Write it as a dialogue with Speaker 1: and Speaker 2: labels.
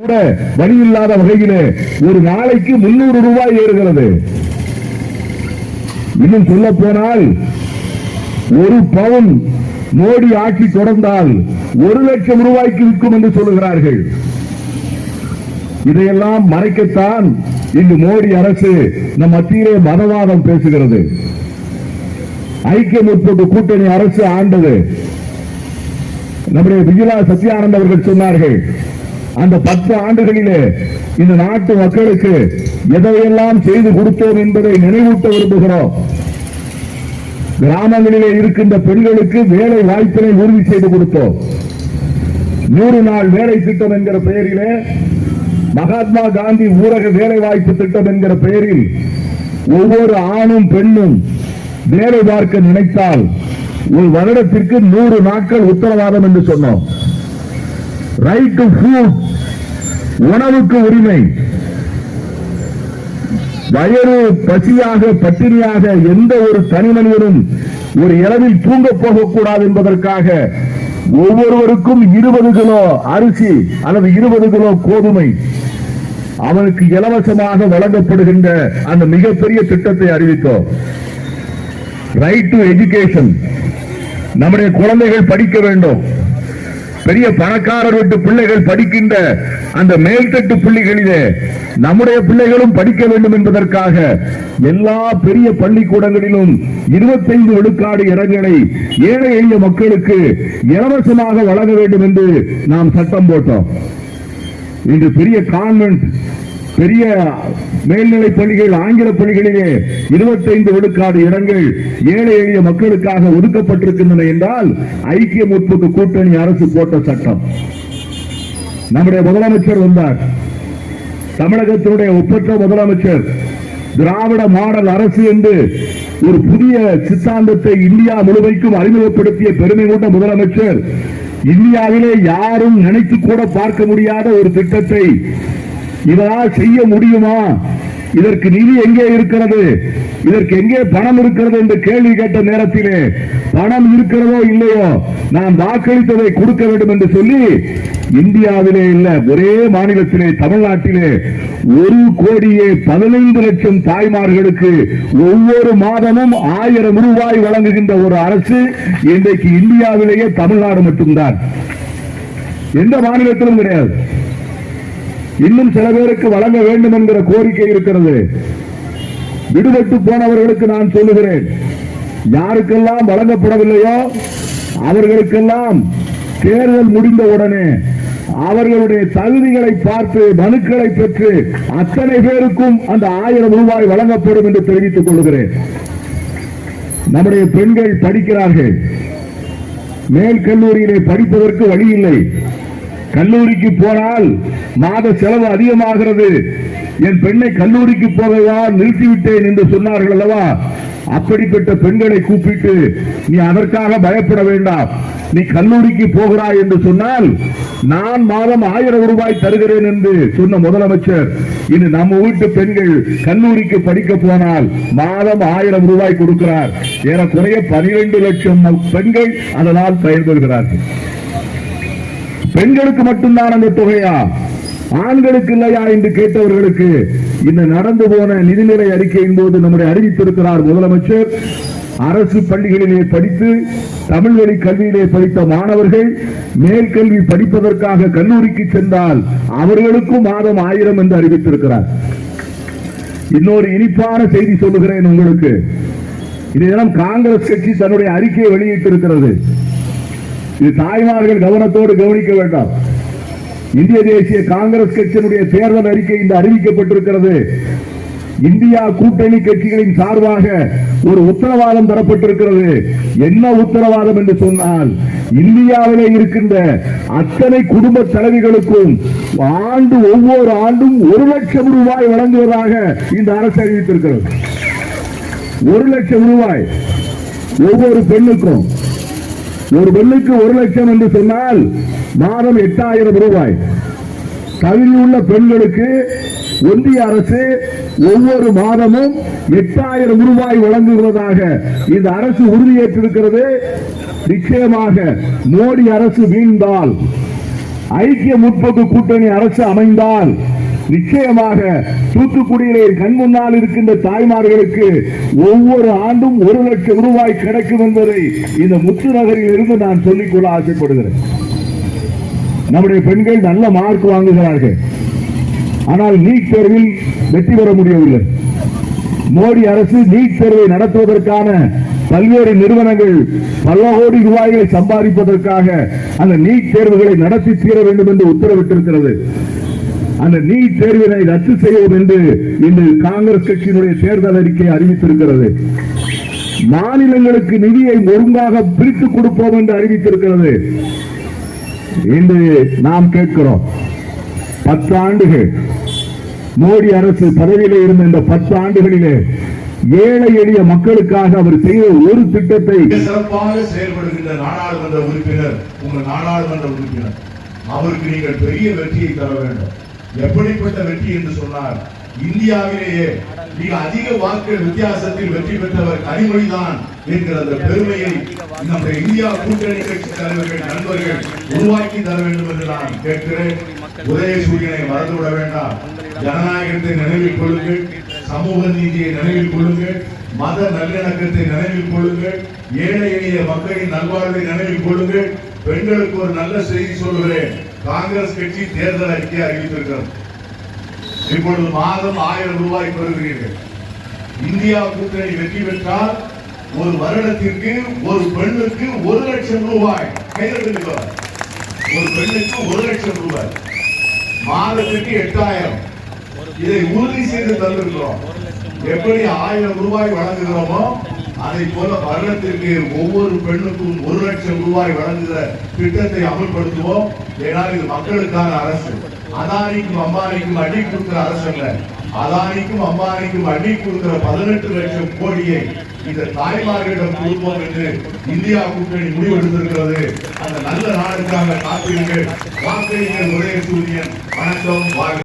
Speaker 1: கூட வழி இல்லாத வகையிலே ஒரு நாளைக்கு முன்னூறு ரூபாய் ஏறுகிறது. இன்னும் சொல்ல போனால் ஒரு பவுன் மோடி ஆட்சி தொடர்ந்தால் ஒரு லட்சம் ரூபாய்க்கு விற்கும் என்று சொல்லுகிறார்கள். இதையெல்லாம் மறைக்கத்தான் இங்கு மோடி அரசு நம் மத்தியிலே மதவாதம் பேசுகிறது. ஐக்கிய முற்போக்கு கூட்டணி அரசு ஆண்டது. நம்முடைய விஜயா சத்யானந்த் அவர்கள் சொன்னார்கள் அந்த பத்து ஆண்டுகளிலே இந்த நாட்டு மக்களுக்கு எதையெல்லாம் செய்து கொடுத்தோம் என்பதை நினைவூட்ட விரும்புகிறோம். கிராமங்களிலே இருக்கின்ற பெண்களுக்கு வேலை வாய்ப்பினை உறுதி செய்து கொடுத்தோம். நூறு நாள் வேலை திட்டம் என்கிற பெயரிலே மகாத்மா காந்தி ஊரக வேலை வாய்ப்பு திட்டம் என்கிற பெயரில் ஒவ்வொரு ஆணும் பெண்ணும் வேலை பார்க்க நினைத்தால் ஒரு வருடத்திற்கு நூறு நாட்கள் உத்தரவாதம் என்று சொன்னோம். ரைட் டு ஃபுட் உணவுக்கு உரிமை. வயறு பசியாக பட்டினியாக எந்த ஒரு தனி மனிதனும் ஒரு இரவில் தூங்க போகக்கூடாது என்பதற்காக ஒவ்வொருவருக்கும் இருபது கிலோ அரிசி அல்லது இருபது கிலோ கோதுமை. அவனுக்கு இலவசமாக வழங்கப்படுகின்ற அந்த மிகப்பெரிய திட்டத்தை அறிவித்தோம். ரைட் டு எஜுகேஷன் நம்முடைய குழந்தைகள் படிக்க வேண்டும். பெரிய பணக்காரர் வீட்டு பிள்ளைகள் படிக்கின்ற அந்த மேல்தட்டு பள்ளிகளிலே நம்முடைய பிள்ளைகளும் படிக்க வேண்டும் என்பதற்காக எல்லா பெரிய பள்ளிக்கூடங்களிலும் இருபத்தைந்து விழுக்காடு இடங்களை ஏழை எளிய மக்களுக்கு இலவசமாக வழங்க வேண்டும் என்று நாம் சட்டம் போட்டோம். இன்று பெரிய கான்வென்ட் பெரிய மேல்நிலை பள்ளிகள் ஆங்கில பள்ளிகளிலே இருபத்தைந்து விழுக்காடு இடங்கள் ஏழை எளிய மக்களுக்காக ஒதுக்கப்பட்டிருக்கின்றன என்றால் ஐக்கிய முற்போக்கு கூட்டணி அரசு போட்ட சட்டம். நம்முடைய முதலமைச்சர் வந்தார். தமிழகத்தினுடைய ஒப்பற்ற முதலமைச்சர் திராவிட மாடல் அரசு என்று ஒரு புதிய சித்தாந்தத்தை இந்தியா முழுமைக்கும் அறிமுகப்படுத்திய பெருமை கொண்ட முதலமைச்சர் இந்தியாவிலே யாரும் நினைத்து கூட பார்க்க முடியாத ஒரு திட்டத்தை இவரால் செய்ய முடியுமா? இதற்கு நிதி எங்கே இருக்கிறது? இதற்கு எங்கே பணம் இருக்கிறது என்று கேள்வி கேட்ட நேரத்திலே பணம் இருக்கிறதோ இல்லையோ? நாம் வாக்களித்ததை கொடுக்க வேண்டும் என்று சொல்லி இந்தியாவிலே இல்ல ஒரே மாநிலத்திலே தமிழ்நாட்டிலே ஒரு கோடியே பதினைந்து லட்சம் தாய்மார்களுக்கு ஒவ்வொரு மாதமும் ஆயிரம் ரூபாய் வழங்குகின்ற ஒரு அரசு இன்றைக்கு இந்தியாவிலேயே தமிழ்நாடு மட்டும்தான். எந்த மாநிலத்திலும் கிடையாது. இன்னும் சில பேருக்கு வழங்க வேண்டும் என்கிற கோரிக்கை இருக்கிறது. விடுபட்டு போனவர்களுக்கு நான் சொல்லுகிறேன். யாருக்கெல்லாம் வழங்கப்படவில்லையோ அவர்களுக்கெல்லாம் தேர்தல் முடிந்த உடனே அவர்களுடைய தகுதிகளை பார்த்து மனுக்களை பெற்று அத்தனை பேருக்கும் அந்த ஆயிரம் ரூபாய் வழங்கப்படும் என்று தெரிவித்துக் கொள்கிறேன். நம்முடைய பெண்கள் படிக்கிறார்கள். மேல் கல்லூரியிலே படிப்பதற்கு வழி இல்லை கல்லூரிக்கு போனால் மாத செலவு அதிகமாகிறது. என் பெண்ணை கல்லூரிக்கு போகவா நிறுத்திவிட்டேன் என்று சொன்னார்கள் அல்லவா? அப்படிப்பட்ட பெண்களை கூப்பிட்டு நீ அதற்காக பயப்பட வேண்டாம். நீ கல்லூரிக்கு போகிறாய் என்று சொன்னால் நான் மாதம் ஆயிரம் ரூபாய் தருகிறேன் என்று சொன்ன முதலமைச்சர் இனி நம்ம வீட்டு பெண்கள் கல்லூரிக்கு படிக்க போனால் மாதம் ஆயிரம் ரூபாய் கொடுக்கிறார். ஏறக்குறைய பனிரெண்டு லட்சம் பெண்கள் அதனால் பயன்பெறுகிறார்கள் பெண்களுக்கு மட்டும்தான் அந்த தொகையா? ஆண்களுக்கு இல்லையா? என்று கேட்டவர்களுக்கு இந்த நடந்து போன நிதிநிலை அறிக்கையின் போது நம்முடைய அறிவித்திருக்கிறார் முதலமைச்சர் அரசு பள்ளிகளிலே படித்து தமிழ் வழி கல்வியிலே படித்த மாணவர்கள் மேல்கல்வி படிப்பதற்காக கல்லூரிக்கு சென்றால் அவர்களுக்கும் மாதம் ஆயிரம் என்று அறிவித்திருக்கிறார். இன்னொரு இனிப்பான செய்தி சொல்லுகிறேன் உங்களுக்கு. இதெல்லாம் காங்கிரஸ் கட்சி தன்னுடைய அறிக்கையை வெளியிட்டிருக்கிறது. இது தாய்மார்கள் கவனத்தோடு கவனிக்க வேண்டாம். இந்திய தேசிய காங்கிரஸ் கட்சியினுடைய தேர்தல் அறிக்கை இந்த அறிவிக்கப்பட்டிருக்கிறது. இந்தியா கூட்டணி கட்சிகளின் சார்பாக ஒரு உத்தரவாதம் தரப்பட்டிருக்கிறது. என்ன உத்தரவாதம் என்று சொன்னால் இந்தியாவிலே இருக்கின்ற அத்தனை குடும்ப தலைவிகளுக்கும் ஆண்டு ஒவ்வொரு ஆண்டும் ஒரு லட்சம் ரூபாய் வழங்குவதாக இந்த அரசு அறிவித்திருக்கிறது. ஒரு லட்சம் ரூபாய் ஒவ்வொரு பெண்ணுக்கும். ஒரு பெண்ணுக்கு ஒரு லட்சம் என்று சொன்னால் மாதம் எட்டாயிரம் ரூபாய். தகுதியுள்ள பெண்களுக்கு ஒன்றிய அரசு ஒவ்வொரு மாதமும் எட்டாயிரம் ரூபாய் வழங்குகிறதாக இந்த அரசு உறுதியேற்றிருக்கிறது. நிச்சயமாக மோடி அரசு வீழ்ந்தால் ஐக்கிய முற்போக்கு கூட்டணி அரசு அமைந்தால் நிச்சயமாக தூத்துக்குடியிலே கண் முன்னால் இருக்கின்ற தாய்மார்களுக்கு ஒவ்வொரு ஆண்டும் ஒரு லட்சம் ரூபாய் கிடைக்கும் என்பதை இந்த முத்து நகரில் இருந்து நான் சொல்லிக்கொள்ள ஆசைப்படுகிறேன். நம்முடைய பெண்கள் நல்ல மார்க் வாங்குகிறார்கள். ஆனால் நீட் தேர்வில் வெற்றி பெற முடியவில்லை. மோடி அரசு நீட் தேர்வை நடத்துவதற்கான பல்வேறு நிறுவனங்கள் பல கோடி ரூபாய்களை சம்பாதிப்பதற்காக அந்த நீட் தேர்வுகளை நடத்தி தீர வேண்டும் என்று உத்தரவிட்டிருக்கிறது. அந்த நீட் தேர்வினை ரத்து செய்வோம் என்று இன்று காங்கிரஸ் கட்சியினுடைய தேர்தல் அறிக்கை அறிவித்திருக்கிறது. மாநிலங்களுக்கு நிதியை ஒழுங்காக பிரித்துக் கொடுப்போம் என்று அறிவித்திருக்கிறது. இன்று நாம் கேட்கிறோம் பத்தாண்டுகள் மோடி அரசு பதவியில் இருந்த இந்த பத்து ஆண்டுகளிலே ஏழை எளிய மக்களுக்காக அவர் செய்த ஒரு திட்டத்தை
Speaker 2: சிறப்பாக செயல்படுகின்ற நாடாளுமன்ற உறுப்பினர் உங்கள் நாடாளுமன்ற உறுப்பினர் அவருக்கு நீங்கள் பெரிய வெற்றியை தர வேண்டும். எப்படிப்பட்ட வெற்றி என்று சொன்னார் இந்தியாவிலேயே மிக அதிக வாக்குகள் வித்தியாசத்தில் வெற்றி பெற்றவர் கனிமொழிதான் என்கிற அந்த பெருமையை நம்முடைய இந்தியா கூட்டணி கட்சி தலைவர்கள் நண்பர்கள் உருவாக்கி தர வேண்டும் என்று நான் கேட்கிறேன். உதயசூரியனை மறந்துவிட வேண்டாம். ஜனநாயகத்தை நினைவில் கொள்ளுங்கள். சமூக நீதியை நினைவில் கொள்ளுங்கள். மத நல்லிணக்கத்தை நினைவில் கொள்ளுங்கள். ஏழை எளிய மக்களின் நல்வாழ்வை நினைவில் கொள்ளுங்கள். பெண்களுக்கு ஒரு நல்ல செய்தி சொல்கிறேன் காங்கிரஸ் கட்சி தேர்தல் அறிக்கை அறிவித்திருக்கிறது. இப்பொழுது மாதம் ஆயிரம் ரூபாய் பெறுகிறீர்கள். இந்தியா கூட்டணி வெற்றி பெற்றால் ஒரு வருடத்திற்கு ஒரு பெண்ணுக்கு ஒரு லட்சம் ரூபாய். கைதட்டுங்க ஒரு பெண்ணுக்கு ஒரு லட்சம் ரூபாய். மாதத்திற்கு எட்டாயிரம். இதை உறுதி செய்து தந்திருக்கிறோம். எப்படி ஆயிரம் ரூபாய் வழங்குகிறோமோ அதை போல வருடத்திற்கு ஒவ்வொரு பெண்ணுக்கும் ஒரு லட்சம் ரூபாய் வழங்குகிற திட்டத்தை அமல்படுத்துவோம். ஏனால் இது மக்களுக்கான அரசு. அதானிக்கும் அம்பானிக்கும் அடி கொடுக்கிற அரசு அதானிக்கும் அம்பானிக்கும் அடி கொடுக்கிற பதினெட்டு லட்சம் கோடியை இந்த தாய்மார்களிடம் கொடுப்போம் என்று இந்தியா கூட்டணி முடிவெடுத்திருக்கிறது. அந்த நல்ல நாடுக்காக காப்பீர்கள் வாக்களிங்கள் உதயசூரியன் வணக்கம். வாழ்க